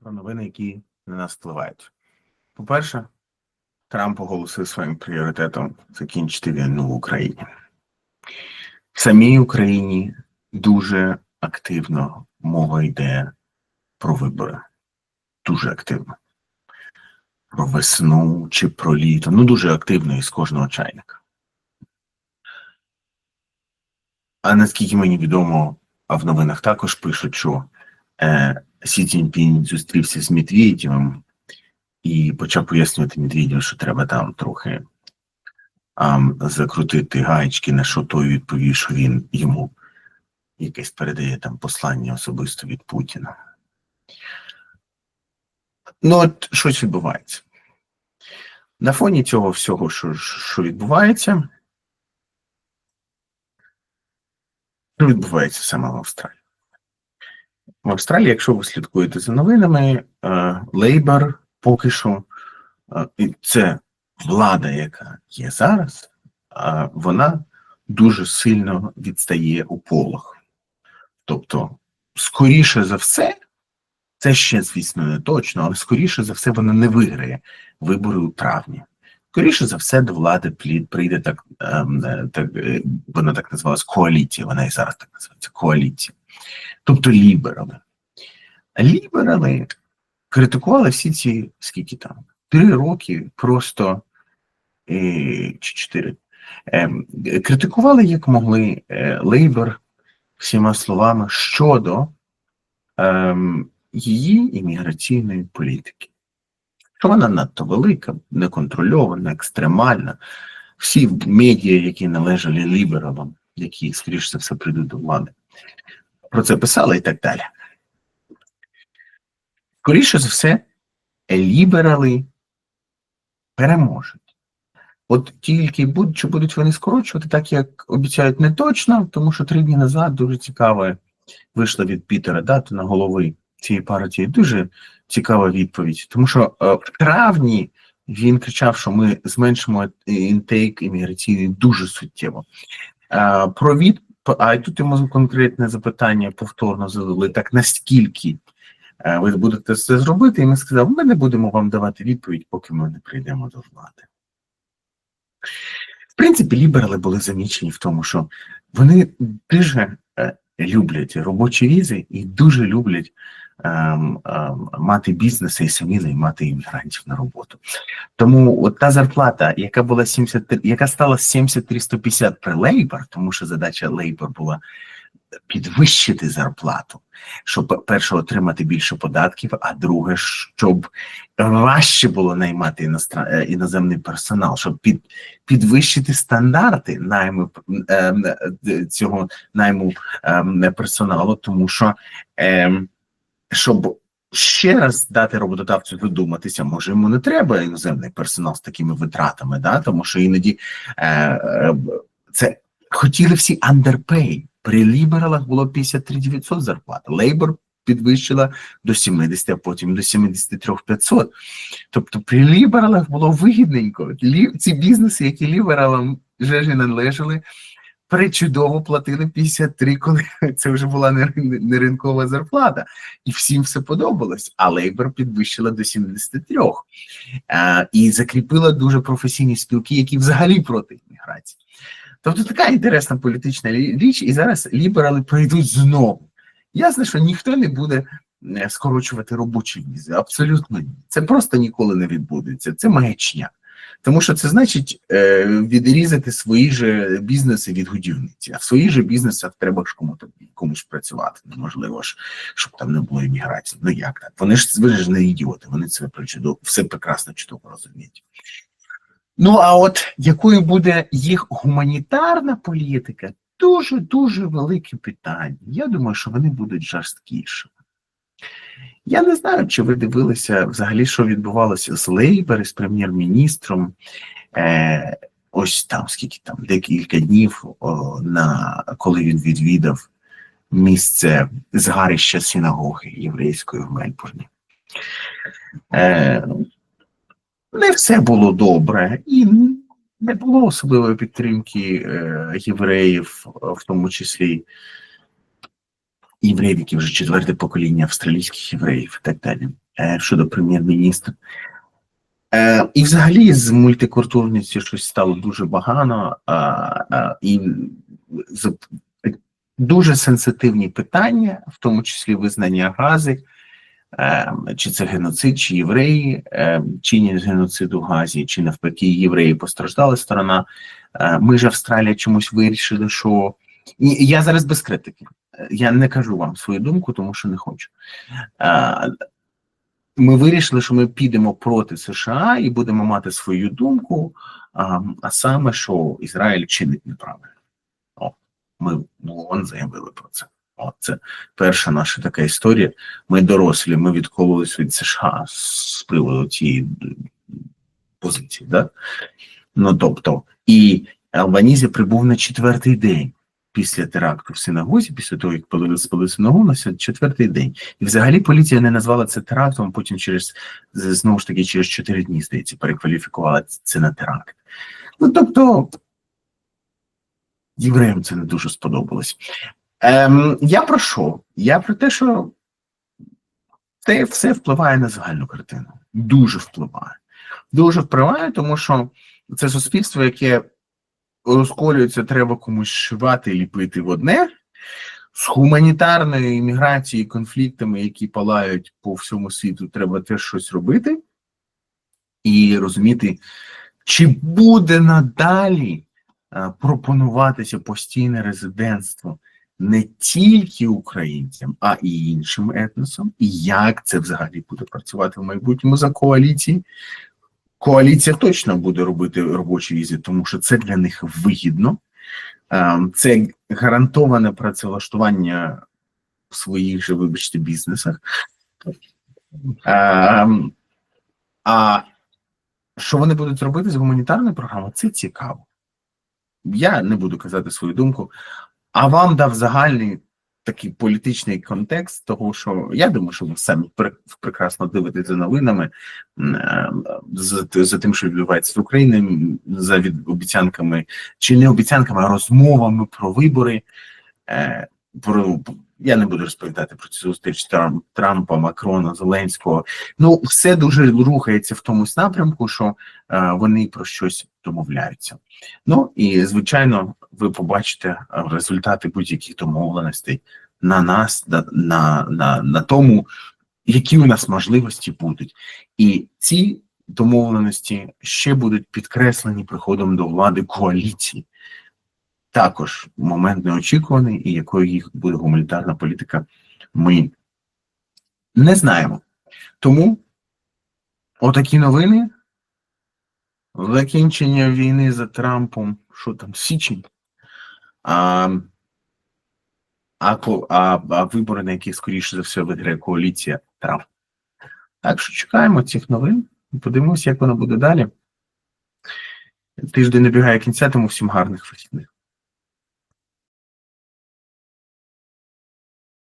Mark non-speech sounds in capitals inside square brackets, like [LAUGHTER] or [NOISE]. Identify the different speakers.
Speaker 1: про новини, які на нас впливають. По-перше, Трамп оголосив своїм пріоритетом закінчити війну в Україні. В самій Україні дуже активно мова йде про вибори. Дуже активно. Про весну чи про літо. Ну, дуже активно із кожного чайника. А наскільки мені відомо, а в новинах також пишуть, що е, Сі Цзіньпінь зустрівся з Медведєвим і почав пояснювати Медведєву, що треба там трохи а, закрутити гаєчки, на що той відповів, що він йому якесь передає там послання особисто від Путіна. Ну, от щось відбувається. На фоні цього всього, що, що відбувається, що відбувається саме в Австралії? В Австралії, якщо ви слідкуєте за новинами, Лейбор поки що, е, це влада, яка є зараз, вона дуже сильно відстає у полах. Тобто, скоріше за все, це ще, звісно, не точно, але скоріше за все, вона не виграє вибори у травні. Скоріше за все, до влади прийде так, ем, е, так е, вона так називалась коаліція, вона і зараз так називається коаліція. Тобто ліберали. Ліберали критикували всі ці скільки там три роки просто е, чи чотири. Е, критикували як могли е, Лейбор всіма словами щодо е, її імміграційної політики. Що вона надто велика, неконтрольована, екстремальна. Всі медіа, які належали лібералам, які, скоріш за все, прийдуть до влади, про це писали і так далі. Скоріше за все, ліберали переможуть. От тільки будуть, чи будуть вони скорочувати, так як обіцяють не точно, тому що три дні назад дуже цікаве вийшла від Пітера дати на голови цієї партії. Дуже цікава відповідь. Тому що е, в травні він кричав, що ми зменшимо інтейк імміграційний дуже суттєво. Е, про від... А тут йому конкретне запитання повторно задали так наскільки Е, ви будете це зробити, і ми сказали, ми не будемо вам давати відповідь, поки ми не прийдемо до влади. В принципі, ліберали були замічені в тому, що вони дуже е, люблять робочі візи і дуже люблять мати бізнеси і самі наймати іммігрантів на роботу. Тому от та зарплата, яка була 73, яка стала 73-150 при Лейбор, тому що задача Лейбор була підвищити зарплату, щоб перше отримати більше податків, а друге, щоб важче було наймати е, іноземний персонал, щоб під, підвищити стандарти найму е, е, цього найму персоналу, тому що щоб ще раз дати роботодавцю додуматися, може йому не треба іноземний персонал з такими витратами, да? тому що іноді це хотіли всі underpay. При лібералах було 53 зарплата. Лейбор підвищила до 70, а потім до 73 500. Тобто при лібералах було вигідненько. Ці бізнеси, які лібералам вже ж належали, причудово платили 53, коли [LAUGHS] це вже була не ринкова зарплата. І всім все подобалось. А Лейбор підвищила до 73. А, І закріпила дуже професійні спілки, які взагалі проти імміграції. Тобто така інтересна політична річ, і зараз ліберали прийдуть знову. Ясно, що ніхто не буде е, скорочувати робочі візи. Абсолютно ні. Це просто ніколи не відбудеться. Це маячня. Тому що це значить е, відрізати свої ж бізнеси від годівниці, а в своїх же бізнесах треба ж кому комусь працювати. Неможливо ж, щоб там не було імміграції. Ну як так? Вони ж вони ж не ідіоти, вони це чудово, все прекрасно чудово розуміють. Ну, а от якою буде їх гуманітарна політика, дуже дуже велике питання. Я думаю, що вони будуть жорсткішими. Я не знаю, чи ви дивилися взагалі, що відбувалося з Лейбер, з прем'єр-міністром. Е, Ось там, скільки там, декілька днів, о, на коли він відвідав місце згарища синагоги єврейської в Мельбурні. Е, не все було добре, і не було особливої підтримки е, євреїв, в тому числі євреїв, які вже четверте покоління австралійських євреїв і так далі. Е, щодо прем'єр-міністра. Е, і взагалі з мультикультурністю щось стало дуже багано, і дуже сенситивні питання, в тому числі визнання Гази, е, чи це геноцид, чи євреї е, чинять геноцид у Газі, чи навпаки, євреї постраждала сторона. Ми ж Австралія чомусь вирішили, що Ні, я зараз без критики. Я не кажу вам свою думку, тому що не хочу. Ми вирішили, що ми підемо проти США і будемо мати свою думку, а, саме, що Ізраїль чинить неправильно. Ми ну, ООН заявили про це. О, це перша наша така історія. Ми дорослі, ми відкололись від США з приводу цієї позиції. Да? Ну тобто, і Албанізі прибув на четвертий день після теракту в синагозі, після того, як палили спали синагогу, на четвертий день. І взагалі поліція не назвала це терактом, потім через знову ж таки через чотири дні, здається, перекваліфікувала це на теракт. Ну тобто євреям це не дуже сподобалось. Ем, я про що? Я про те, що це все впливає на загальну картину. Дуже впливає. Дуже впливає, тому що це суспільство, яке розколюється, треба комусь шивати, ліпити в одне. З гуманітарною імміграцією, конфліктами, які палають по всьому світу, треба теж щось робити і розуміти, чи буде надалі е, пропонуватися постійне резидентство не тільки українцям, а і іншим етносам, і як це взагалі буде працювати в майбутньому за коаліції. Коаліція точно буде робити робочі візи, тому що це для них вигідно. Ем, Це гарантоване працевлаштування в своїх же, вибачте, бізнесах. Ем, А що вони будуть робити з гуманітарною програмою? Це цікаво. Я не буду казати свою думку, а вам дав загальний такий політичний контекст, того, що я думаю, що ви самі пр- прекрасно дивитеся новинами, е, за, за тим, що відбувається в Україні, за від, обіцянками, чи не обіцянками, а розмовами про вибори. Про, я не буду розповідати про цю зустріч Трам- Трампа, Макрона, Зеленського. Ну, все дуже рухається в тому напрямку, що е, вони про щось домовляються. Ну і звичайно, ви побачите е, результати будь-яких домовленостей на нас, на, на, на, на тому, які у нас можливості будуть. І ці домовленості ще будуть підкреслені приходом до влади коаліції. Також момент неочікуваний, і якою їх буде гуманітарна політика, ми не знаємо. Тому отакі новини. Закінчення війни за Трампом, що там, січень. А, а, а, а вибори, на яких, скоріше за все, виграє коаліція Трамп. Так що чекаємо цих новин. Подивимося, як воно буде далі. Тиждень набігає кінця, тому всім гарних вихідних.